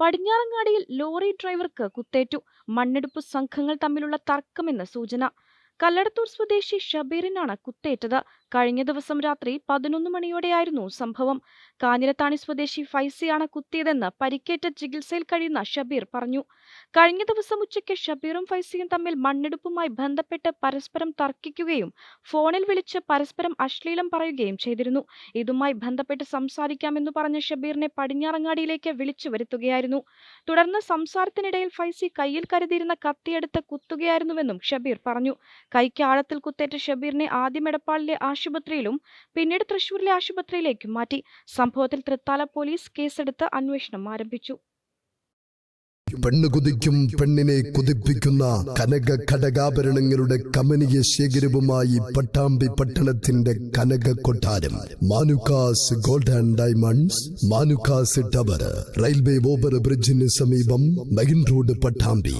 പടിഞ്ഞാറങ്ങാടിയിൽ lorry ഡ്രൈവർക്ക് കുത്തേറ്റു. മണ്ണെടുപ്പ് സംഘങ്ങൾ തമ്മിലുള്ള തർക്കമെന്ന് സൂചന. കല്ലടത്തൂർ സ്വദേശി ഷബീറിനാണ് കുത്തേറ്റത്. കഴിഞ്ഞ ദിവസം രാത്രി പതിനൊന്ന് മണിയോടെയായിരുന്നു സംഭവം. കാഞ്ഞിരത്താണി സ്വദേശി ഫൈസിയാണ് കുത്തിയതെന്ന് പരിക്കേറ്റ ചികിത്സയിൽ കഴിയുന്ന ഷബീർ പറഞ്ഞു. കഴിഞ്ഞ ദിവസം ഉച്ചയ്ക്ക് ഷബീറും ഫൈസിയും തമ്മിൽ മണ്ണെടുപ്പുമായി ബന്ധപ്പെട്ട് പരസ്പരം തർക്കിക്കുകയും ഫോണിൽ വിളിച്ച് പരസ്പരം അശ്ലീലം പറയുകയും ചെയ്തിരുന്നു. ഇതുമായി ബന്ധപ്പെട്ട് സംസാരിക്കാമെന്ന് പറഞ്ഞ ഷബീറിനെ പടിഞ്ഞാറങ്ങാടിയിലേക്ക് വിളിച്ചു വരുത്തുകയായിരുന്നു. തുടർന്ന് സംസാരത്തിനിടയിൽ ഫൈസി കയ്യിൽ കരുതിയിരുന്ന കത്തിയെടുത്ത് കുത്തുകയായിരുന്നുവെന്നും ഷബീർ പറഞ്ഞു. കൈക്ക് ആഴത്തിൽ കുത്തേറ്റ ഷബീറിനെ ആദ്യം എടപ്പാളിലെ ആശുപത്രിയിലും പിന്നീട് തൃശൂരിലെ ആശുപത്രിയിലേക്കും മാറ്റി. സംഭവത്തിൽ തൃത്താല പോലീസ് കേസെടുത്ത് അന്വേഷണം ആരംഭിച്ചു. പെണ്ണ് കുതിക്കും പെണ്ണിനെ കുതിപ്പിക്കുന്ന കനക ഘടകാഭരണങ്ങളുടെ കമനീയ ശേഖരവുമായി പട്ടാമ്പി പട്ടണത്തിന്റെ കനക കൊട്ടാരം. Manukkas gold and diamonds Manukkas tower railway over ബ്രിഡ്ജിന് സമീപം മെയിൻ റോഡ് പട്ടാമ്പി.